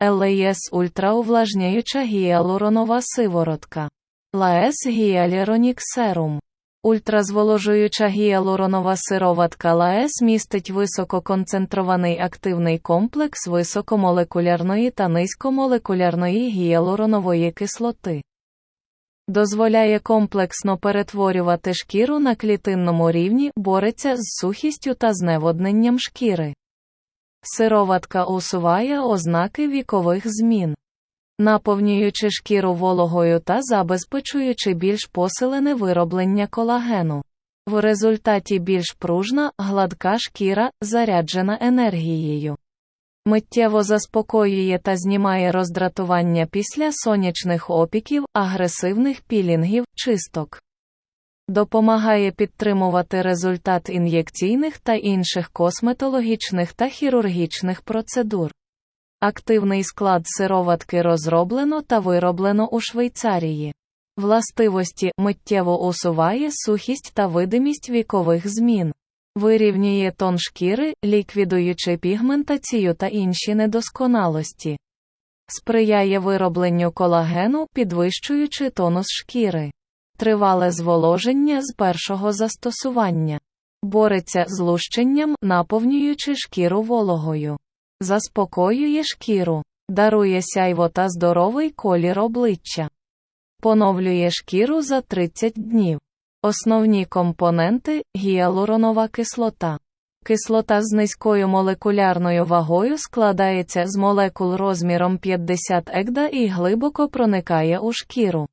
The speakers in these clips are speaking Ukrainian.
ЛЕС ультраувлажняюча гіалуронова сиворотка. ЛАЕС гіаліронік серум. Ультразволожуюча гіалуронова сироватка ЛАЕС містить висококонцентрований активний комплекс високомолекулярної та низькомолекулярної гіалуронової кислоти. Дозволяє комплексно перетворювати шкіру на клітинному рівні, бореться з сухістю та зневодненням шкіри. Сироватка усуває ознаки вікових змін, наповнюючи шкіру вологою та забезпечуючи більш посилене вироблення колагену. В результаті більш пружна, гладка шкіра, заряджена енергією. Миттєво заспокоює та знімає роздратування після сонячних опіків, агресивних пілінгів, чисток. Допомагає підтримувати результат ін'єкційних та інших косметологічних та хірургічних процедур. Активний склад сироватки розроблено та вироблено у Швейцарії. Властивості миттєво усуває сухість та видимість вікових змін. Вирівнює тон шкіри, ліквідуючи пігментацію та інші недосконалості. Сприяє виробленню колагену, підвищуючи тонус шкіри. Тривале зволоження з першого застосування. Бореться з лущенням, наповнюючи шкіру вологою. Заспокоює шкіру. Дарує сяйво та здоровий колір обличчя. Поновлює шкіру за 30 днів. Основні компоненти гіалуронова кислота. Кислота з низькою молекулярною вагою складається з молекул розміром 50 екда і глибоко проникає у шкіру.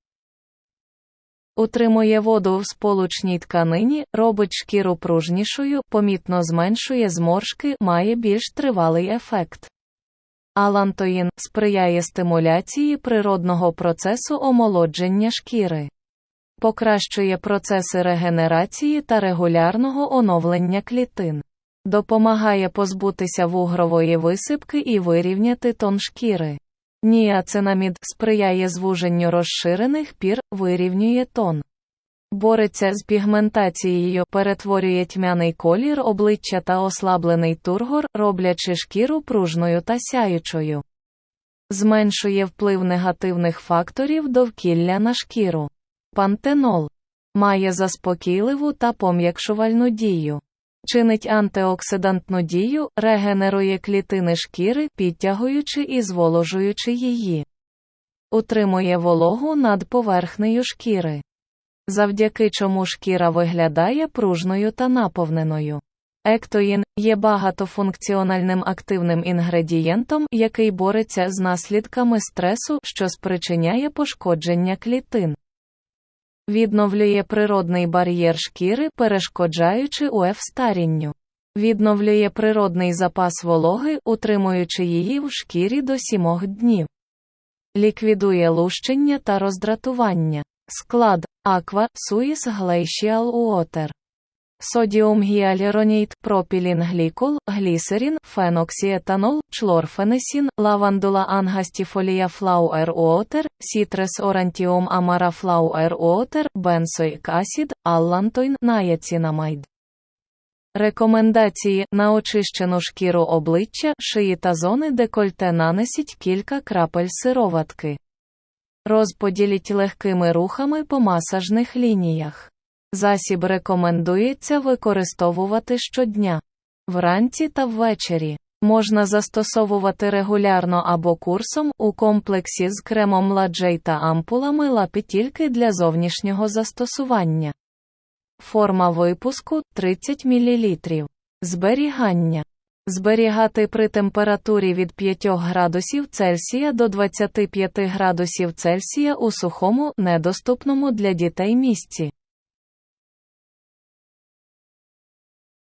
Утримує воду в сполучній тканині, робить шкіру пружнішою, помітно зменшує зморшки, має більш тривалий ефект. Алантоїн сприяє стимуляції природного процесу омолодження шкіри. Покращує процеси регенерації та регулярного оновлення клітин. Допомагає позбутися вугрової висипки і вирівняти тон шкіри. Ніацинамід сприяє звуженню розширених пір, вирівнює тон. Бореться з пігментацією, перетворює тьмяний колір обличчя та ослаблений тургор, роблячи шкіру пружною та сяючою. Зменшує вплив негативних факторів довкілля на шкіру. Пантенол має заспокійливу та пом'якшувальну дію. Чинить антиоксидантну дію, регенерує клітини шкіри, підтягуючи і зволожуючи її. Утримує вологу над поверхнею шкіри. Завдяки чому шкіра виглядає пружною та наповненою. Ектоїн є багатофункціональним активним інгредієнтом, який бореться з наслідками стресу, що спричиняє пошкодження клітин. Відновлює природний бар'єр шкіри, перешкоджаючи УФ старінню. Відновлює природний запас вологи, утримуючи її в шкірі до 7 днів. Ліквідує лущення та роздратування. Склад Aqua Suis Glacial Water. Содіум гіаліронійт, пропілін глікол, глісерін, феноксіетанол, члорфенесін, лавандула ангастіфолія флауер уотер, сітрес орантіум амара флауер уотер, бенсоїк асід, аллантойн, наяцінамайд. Рекомендації на очищену шкіру обличчя, шиї та зони декольте нанесіть кілька крапель сироватки. Розподіліть легкими рухами по масажних лініях. Засіб рекомендується використовувати щодня. Вранці та ввечері. Можна застосовувати регулярно або курсом у комплексі з кремом ладжей та ампулами лапи тільки для зовнішнього застосування. Форма випуску 30 мл. Зберігання. Зберігати при температурі від 5 градусів Цельсія до 25 градусів Цельсія у сухому, недоступному для дітей місці.